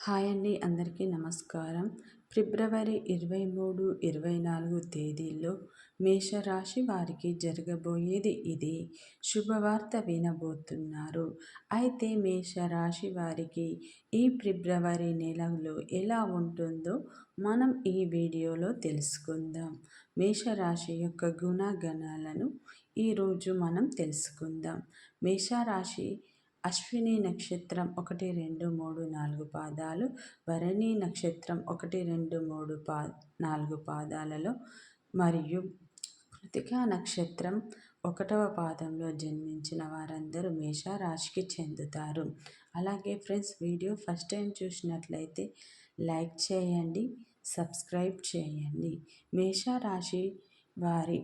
Hi అండి అందరికీ నమస్కారం. ఫిబ్రవరి ఇరవై మూడు ఇరవై నాలుగు తేదీల్లో మేషరాశి వారికి జరగబోయేది ఇది. శుభవార్త వినబోతున్నారు. అయితే మేషరాశి వారికి ఈ ఫిబ్రవరి నెలలో ఎలా ఉంటుందో మనం ఈ వీడియోలో తెలుసుకుందాం. మేషరాశి యొక్క గుణగణాలను ఈరోజు మనం తెలుసుకుందాం. మేషరాశి అశ్విని నక్షత్రం ఒకటి రెండు మూడు నాలుగు పాదాలు. భరణి నక్షత్రం ఒకటి రెండు మూడు పా నాలుగు పాదాలలో మరియు కృతికా నక్షత్రం ఒకటవ పాదంలో జన్మించిన వారందరూ మేషరాశికి చెందుతారు. అలాగే ఫ్రెండ్స్ వీడియో ఫస్ట్ టైం చూసినట్లయితే లైక్ చేయండి సబ్స్క్రైబ్ చేయండి. మేషరాశి వారి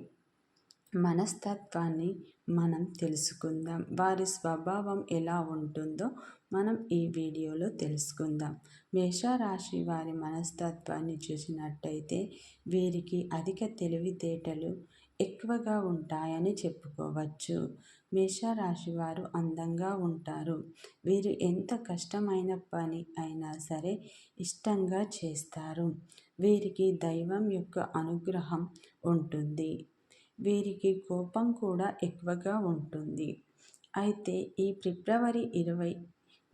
మనస్తత్వాన్ని మనం తెలుసుకుందాం. వారి స్వభావం ఎలా ఉంటుందో మనం ఈ వీడియోలో తెలుసుకుందాం. మేషరాశి వారి మనస్తత్వాన్ని చూసినట్టయితే వీరికి అధిక తెలివితేటలు ఎక్కువగా ఉంటాయని చెప్పుకోవచ్చు. మేషరాశి వారు అందంగా ఉంటారు. వీరు ఎంత కష్టమైన పని అయినా సరే ఇష్టంగా చేస్తారు. వీరికి దైవం యొక్క అనుగ్రహం ఉంటుంది. వీరికి కోపం కూడా ఎక్కువగా ఉంటుంది. అయితే ఈ ఫిబ్రవరి ఇరవై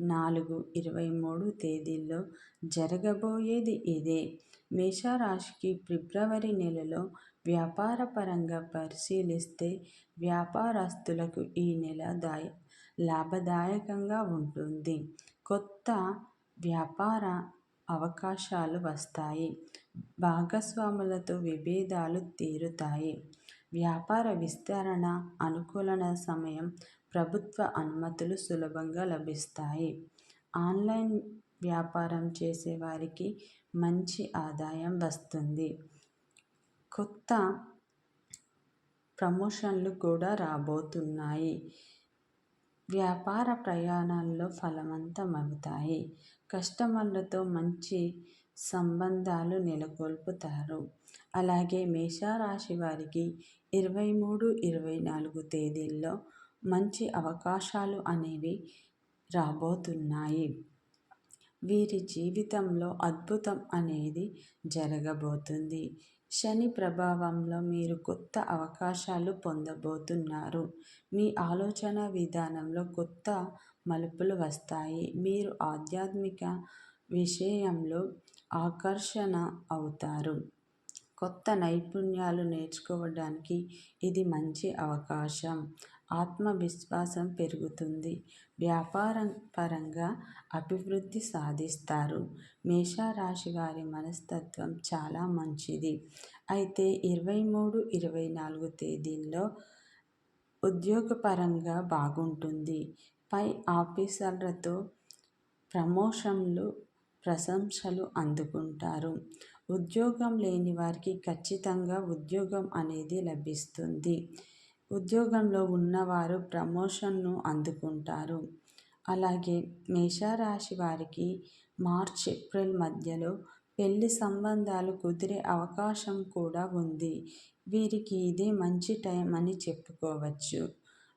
నాలుగు ఇరవై మూడు తేదీల్లో జరగబోయేది ఇదే. మేషరాశికి ఫిబ్రవరి నెలలో వ్యాపారపరంగా పరిశీలిస్తే వ్యాపారస్తులకు ఈ నెల దాయ లాభదాయకంగా ఉంటుంది. కొత్త వ్యాపార అవకాశాలు వస్తాయి. భాగస్వాములతో విభేదాలు తీరుతాయి. వ్యాపార విస్తరణ అనుకూలన సమయం ప్రభుత్వ అనుమతులు సులభంగా లభిస్తాయి. ఆన్లైన్ వ్యాపారం చేసేవారికి మంచి ఆదాయం వస్తుంది. కొత్త ప్రమోషన్లు కూడా రాబోతున్నాయి. వ్యాపార ప్రయాణాల్లో ఫలవంతమవుతాయి. కస్టమర్లతో మంచి సంబంధాలు నెలకొల్పుతారు. అలాగే మేషరాశి వారికి ఇరవై మూడు ఇరవై నాలుగు తేదీల్లో మంచి అవకాశాలు అనేవి రాబోతున్నాయి. వీరి జీవితంలో అద్భుతం అనేది జరగబోతుంది. శని ప్రభావంలో మీరు కొత్త అవకాశాలు పొందబోతున్నారు. మీ ఆలోచన విధానంలో కొత్త మలుపులు వస్తాయి. మీరు ఆధ్యాత్మిక విషయంలో ఆకర్షణ అవుతారు. కొత్త నైపుణ్యాలు నేర్చుకోవడానికి ఇది మంచి అవకాశం. ఆత్మవిశ్వాసం పెరుగుతుంది. వ్యాపారం పరంగా అభివృద్ధి సాధిస్తారు. మేషరాశి వారి మనస్తత్వం చాలా మంచిది. అయితే ఇరవై మూడు ఇరవై నాలుగు తేదీల్లో ఉద్యోగపరంగా బాగుంటుంది. పై ఆఫీసర్లతో ప్రమోషన్లు ప్రశంసలు అందుకుంటారు. ఉద్యోగం లేని వారికి ఖచ్చితంగా ఉద్యోగం అనేది లభిస్తుంది. ఉద్యోగంలో ఉన్నవారు ప్రమోషన్ను అందుకుంటారు. అలాగే మేషరాశి వారికి మార్చ్ ఏప్రిల్ మధ్యలో పెళ్ళి సంబంధాలు కుదిరే అవకాశం కూడా ఉంది. వీరికి ఇదే మంచి టైం అని చెప్పుకోవచ్చు.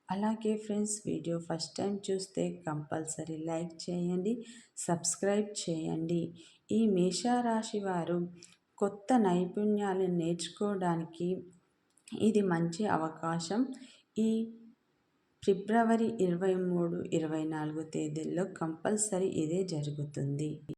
అలాగే ఫ్రెండ్స్ వీడియో ఫస్ట్ టైం చూస్తే కంపల్సరీ లైక్ చేయండి సబ్స్క్రైబ్ చేయండి. ఈ మేషారాశి వారు కొత్త నైపుణ్యాలను నేర్చుకోవడానికి ఇది మంచి అవకాశం. ఈ ఫిబ్రవరి ఇరవై మూడు ఇరవై నాలుగు తేదీల్లో కంపల్సరీ ఇదే జరుగుతుంది.